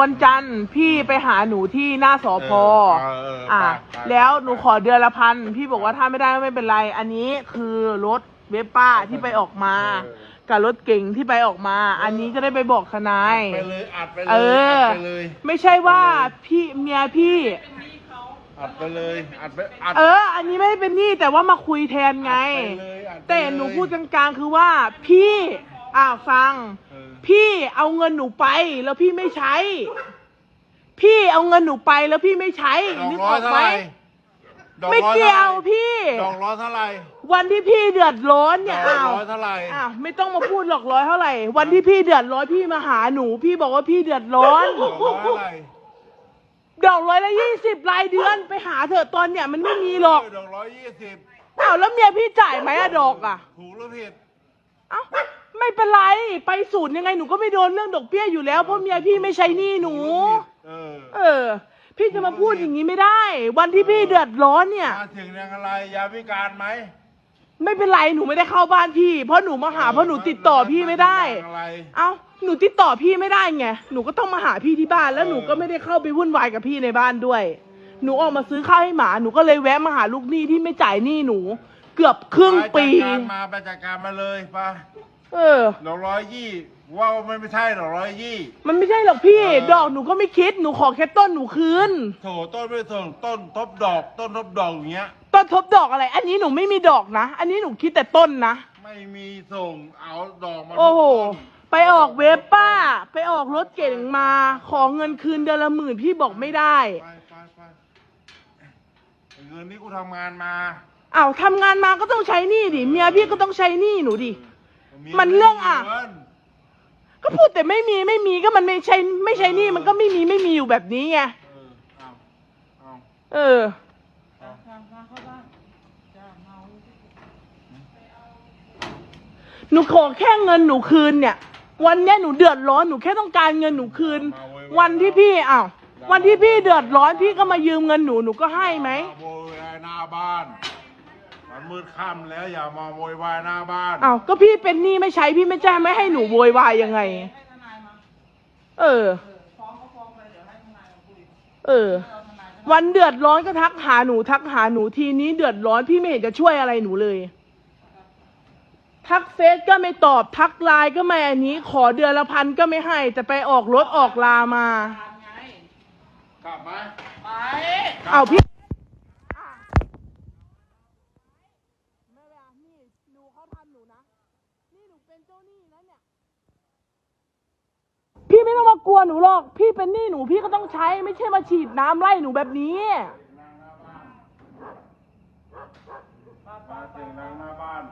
วันจันทร์พี่ไปหาหนูที่หน้าสอพอเออเอออะ ไปไปแล้วหนูขอเดือนละพันพี่บอกว่าถ้าไม่ได้ก็ไม่เป็นไร อันนี้คือรถเวสป้าที่ไปออกมา เออ กับรถเก่งที่ไปออกมา อันนี้จะได้ไปบอกทนาย ไปเลยอัดไปเลยเออ อัดไปเลยไม่ใช่ว่าพี่เมียพี่ อัดไปเลยอัดไปอัด เออ อันนี้ไม่ได้เป็นหนี้แต่ว่ามาคุยแทนไง อัดไปเลยอัดไปแต่เลยหนูพูดกลางๆคือว่าพี่อ่าฟังเออ พี่เอาเงินหนูไปแล้วพี่ไม่ใช้ พี่เอาเงินหนูไปแล้วพี่ไม่ใช้ดอกนึกร้อออยกเท่าไหมไหร่ดอกไม่ร้อเกี่ยวท่าไหร่พี่ ดอกร้อยเท่าไหร่วันที่พี่เดือดร้อนดเนี่ยอกอ้าวร้อยเท่าไหร่อ้าวไม่ต้องมาพูดหรอกร้อยเท่าไหร่ วันที่พี่เดือดร้อนพี่มาหาหนู พี่บอกว่าพี่เดือดร้อน ดอกร้อยเท่าไหร่ดอกร้อยละยี่สิบรายเดือนไปหาเถอะตอนเนี่ยมันไม่มีหรอกดอกร้อยยี่สิบอ้าวแล้วเมียพี่จ่ายไหมอะดอกอะถูกหรือผิดเอ้า ไม่เป็นไร ไปศูนย์ยังไงหนูก็ไม่โดนเรื่องดอกเบี้ยอยู่แล้ว เพราะเมียพี่ไม่ใช้หนี้หนู เออเออ พี่จะมาพูดอย่างนี้ไม่ได้ วันที่พี่เดือดร้อนเนี่ย มาถึงยังอะไรยาพิการไหมไม่เป็นไรหนูไม่ได้เข้าบ้านพี่ เพราะหนูมาหาเพราะหนูติดต่อพี่ไม่ได้าถึงยังอะไร เอ้าหนูติดต่อพี่ไม่ได้ไงหนูก็ต้องมาหาพี่ที่บ้านแล้วหนูก็ไม่ได้เข้าไปวุ่นวายกับพี่ในบ้านด้วย หนูออกมาซื้อข้าวให้หมาหนูก็เลยแวะมาหาลูกหนี้ที่ไม่จ่ายหนี้หนู เกือบครึ่งปี ไปจัดการมาไปจัดการมาเลยไป เออ ดอกร้อยยี่ว่ามันไม่ใช่ดอกร้อยยี่ มันไม่ใช่หรอกพี่ เออ ดอกหนูก็ไม่คิดหนูขอแค่ต้นหนูคืน โถต้นไม่ส่งต้นทบดอกต้นทบดอกอย่างเงี้ย ต้นทบดอกอะไร อันนี้หนูไม่มีดอกนะ อันนี้หนูคิดแต่ต้นนะ ไม่มีส่งเอาดอกมาโอ้โหทุกต้นไปออกเวฟป้า ไปออกรถเก่งมา ขอเงินคืนเดือนละหมื่นพี่บอกไม่ได้ ไปไปไปเงินนี้กูทำงานมา อ้าวทำงานมาก็ต้องใช้หนี้ดิ เมียพี่ก็ต้องใช้หนี้หนูดิ มันเรื่องอะงินก็พูดแต่ไม่มีไม่มีก็มันไม่ใช่ไม่ใช่หนี้มันก็ไม่มีไม่มีอยู่แบบนี้ไง เออเอาเอาเออ หนูขอแค่เงินหนูคืนเนี่ย วันเนี้ยหนูเดือดร้อนหนูแค่ต้องการเงินหนูคืน วันที่พี่อ้าววันที่พี่เดือดร้อนพี่ก็มายืมเงินหนูหนูก็ให้ไหม โวยวายหน้าบ้าน มันมืดค่ำแล้วอย่ามาโวยวายหน้าบ้านอ้าวก็พี่เป็นหนี้ไม่ใช้พี่ไม่จ้างไม่ให้หนูโวยวายยังไงเออ เออวันเดือดร้อนก็ทักหาหนูทักหาหนูทีนี้เดือดร้อนพี่ไม่เห็นจะช่วยอะไรหนูเลย ทักเฟซก็ไม่ตอบทักไลน์ก็ไม่อันนี้ ขอเดือนละพันก็ไม่ให้ แต่ไปออกรถออกลามากลับไหมเอาพี่ไม่เป็นไรนี่หนูเขาทำหนูนะ นี่ หนูเป็นเจ้าหนี้นะเนี่ย พี่ไม่ต้องมากลัวหนูหรอก พี่เป็นหนี้หนูพี่ก็ต้องใช้ไม่ใช่มาฉีดน้ำไล่หนูแบบนี้ มาถึงนั่งหน้าบ้าน